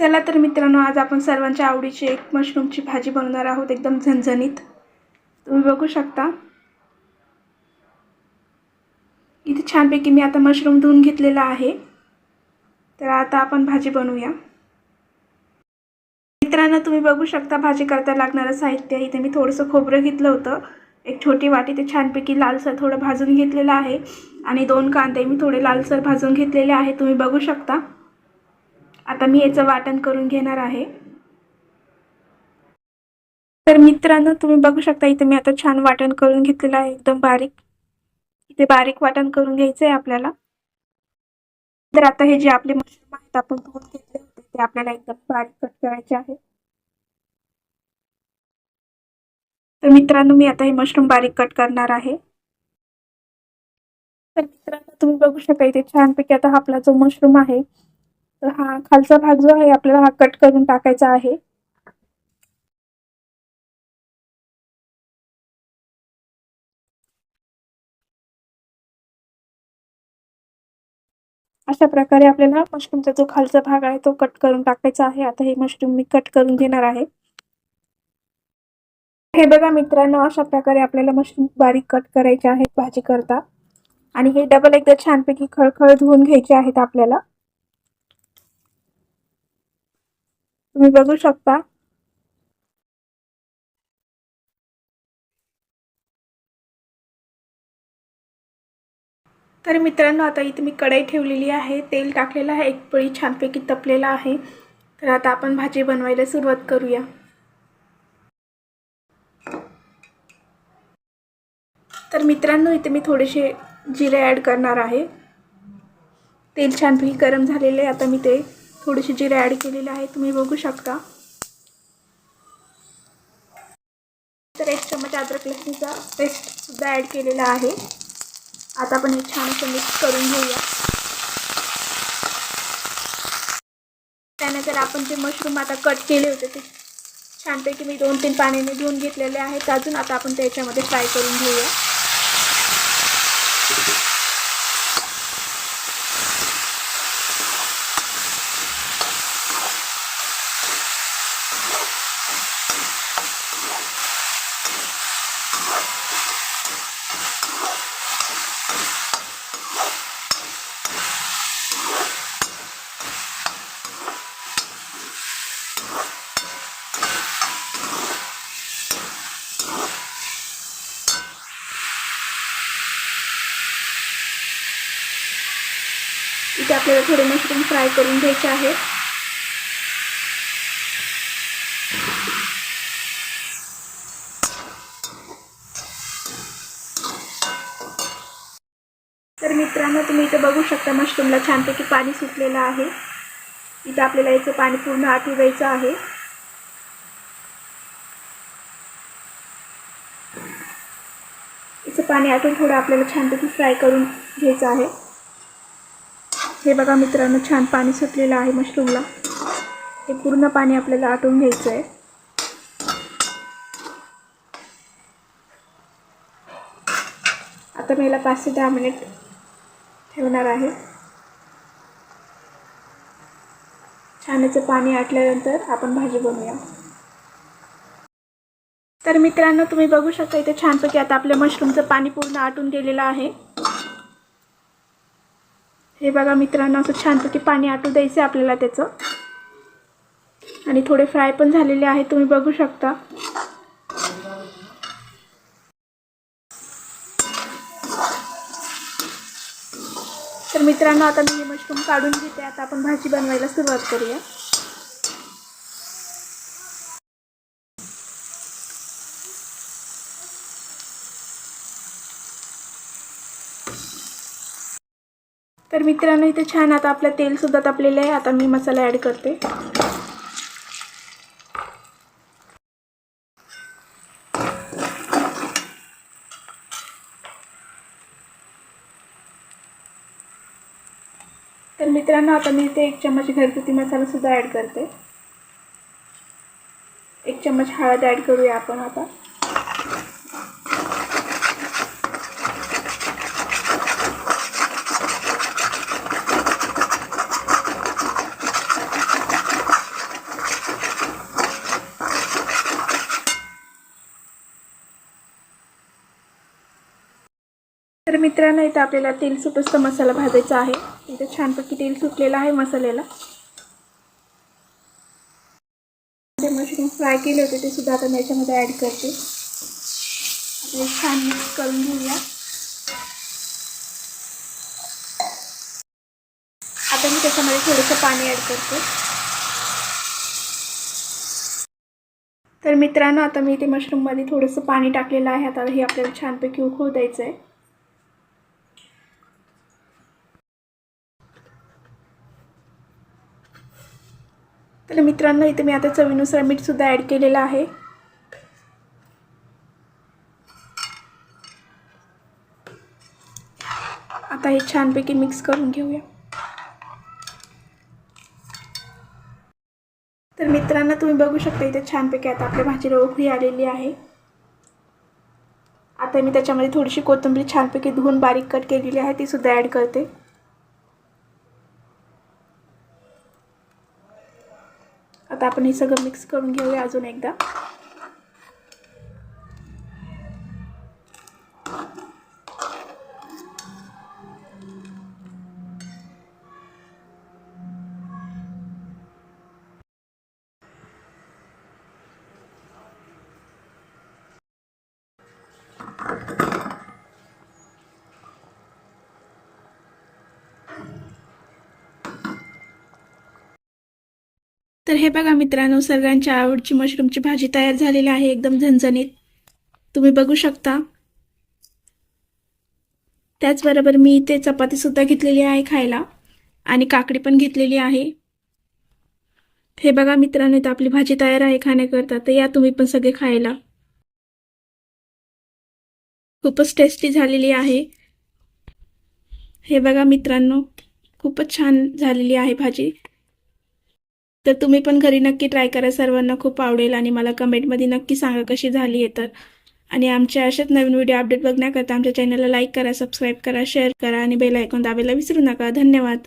चला तर मित्रांनो आज आपण सर्वांच्या आवडीची एक मशरूमची भाजी बनवणार आहोत एकदम झणझणीत. तुम्ही बघू शकता. इथे छानपैकी मी आता मशरूम धुवून घेतलेला आहे. तर आता आपण भाजी बनवूया. मित्रांनो तुम्ही बघू शकता भाजी करता लागणारं साहित्य. इथे मी थोडंसं खोबरं घेतलं होतं. एक छोटी वाटी ते छानपैकी लालसर थोडं भाजून घेतलेलं आहे. आणि दोन कांदे मी थोडे लालसर भाजून घेतलेले आहे. तुम्ही बघू शकता. आता मी याचं वाटण करून घेणार आहे. तर मित्रांनो तुम्ही बघू शकता इथे मी आता छान वाटण करून घेतलेलं आहे. एकदम बारीक. इथे बारीक वाटण करून घ्यायचं आहे आपल्याला. तर आता हे जे आपले मशरूम आहेत आपण धुवून घेतले होते ते आपल्याला एकदम बारीक कट करायचे आहे तर मित्रांनो मी आता हे मशरूम बारीक कट करणार आहे. तर मित्रांनो तुम्ही बघू शकता इथे छानपैकी आता आपला जो मशरूम आहे तर हा खालचा भाग जो आहे आपल्याला हा कट करून टाकायचा आहे. अशा प्रकारे आपल्याला मशरूमचा जो खालचा भाग आहे तो कट करून टाकायचा आहे. आता हे मशरूम मी कट करून घेणार आहे. हे बघा मित्रांनो अशा प्रकारे आपल्याला मशरूम बारीक कट करायचे आहेत भाजी करता आणि हे डबल एकदा छानपैकी खळखळ धुवून घ्यायचे आहेत आपल्याला. तुम्ही बघू शकता. तर मित्रांनो आता इथे मी कढई ठेवलेली आहे. तेल टाकलेलं आहे. एक पळी छानपैकी तपलेला आहे. तर आता आपण भाजी बनवायला सुरुवात करूया. तर मित्रांनो इथे मी थोडेसे जिरे ॲड करणार आहे. तेल छानपैकी गरम झालेले आता मी ते थोडीशी जिरे ॲड केलेले आहे तुम्ही बघू शकता. तर एक चमच अद्रक लसणीचा पेस्टसुद्धा ॲड केलेला आहे. आता आपण हे छान असं मिक्स करून घेऊया. त्यानंतर आपण जे मशरूम आता कट केले होते ते छानपैकी मी दोन तीन पाण्याने धुवून घेतलेले आहेत. अजून आता आपण त्याच्यामध्ये फ्राय करून घेऊया. इथे आपल्याला थोडे मशरूम फ्राय करून घ्यायचे आहेत तर मित्रांनो तुम्ही इथे बघू शकता मशरूमला छानपैकी पाणी सुटलेलं आहे. इथं आपल्याला याचं पाणी पूर्ण आटू द्यायचं आहे. याचं पाणी आटून थोडं आपल्याला छानपैकी फ्राय करून घ्यायचं आहे. हे बघा मित्रांनो छान पाणी सुटलेलं आहे मशरूमला. हे पूर्ण पाणी आपल्याला आटवून घ्यायचं आहे. आता मी याला पाच ते दहा मिनिट. ठेवणार आहे. छानचं पाणी आटल्यानंतर आपण भाजी बनवूया. तर मित्रांनो तुम्ही बघू शकता इथे छानपैकी आता आपल्या मशरूमचं पाणी पूर्ण आटून गेलेलं आहे. हे बघा मित्रांनो असं छानपैकी पाणी आटू द्यायचं आपल्याला त्याचं. आणि थोडे फ्राय पण झालेले आहे तुम्ही बघू शकता. मित्रांनो आता मी हे मशरूम काढून घेते. आता आपण भाजी बनवायला सुरुवात करूया. तर मित्रांनो इथे छान आता आपलं तेलसुद्धा तापलेलं आहे. आता मी मसाला ॲड करते. तर मित्रांनो आता मी इथे एक चम्मच घरगुती मसालासुद्धा ॲड करते. एक चम्मच हळद ॲड करूया आपण आता. तर मित्रांनो इथं आपल्याला तेल सुटोस्त मसाला भाजायचा आहे. इथं छानपैकी तेल सुटलेलं आहे मसाल्याला. ते मशरूम फ्राय केले होते ते सुद्धा आता मी याच्यामध्ये ॲड करते. आपले छान मिक्स करून घेऊया. आता मी त्याच्यामध्ये थोडंसं पाणी ॲड करते. तर मित्रांनो आता मी ते मशरूममध्ये थोडंसं पाणी टाकलेलं आहे. आता हे आपल्याला छानपैकी उकळू द्यायचं आहे तर मित्रांनो इथे मी आता चवीनुसार मीठसुद्धा ॲड केलेलं आहे. आता हे छानपैकी मिक्स करून घेऊया. तर मित्रांनो तुम्ही बघू शकता इथे छानपैकी आता आपल्या भाजीला उकळी आलेली आहे. आता मी त्याच्यामध्ये थोडीशी कोथिंबीर छानपैकी धुवून बारीक कट केलेली आहे ती सुद्धा ॲड करते. आता आपण हे सगळं मिक्स करून घेऊया अजून एकदा. तर हे बघा मित्रांनो सर्वांच्या आवडची मशरूमची भाजी तयार झालेली आहे एकदम झणझणीत. तुम्ही बघू शकता. त्याचबरोबर मी इथे चपातीसुद्धा घेतलेली आहे खायला आणि काकडी पण घेतलेली आहे. हे बघा मित्रांनो इथं आपली भाजी तयार आहे खाण्याकरता तर या तुम्ही पण सगळे खायला. खूपच टेस्टी झालेली आहे. हे बघा मित्रांनो खूपच छान झालेली आहे भाजी. तर तुम्ही पण घरी नक्की ट्राय करा. सर्वांना खूप आवडेल आणि मला कमेंटमध्ये नक्की सांगा कशी झाली आहे तर. आणि आमच्या अशाच नवीन व्हिडिओ अपडेट बघण्याकरता आमच्या चॅनलला लाईक करा सबस्क्राईब करा शेअर करा आणि बेल ऐकून दाबायला विसरू नका. धन्यवाद.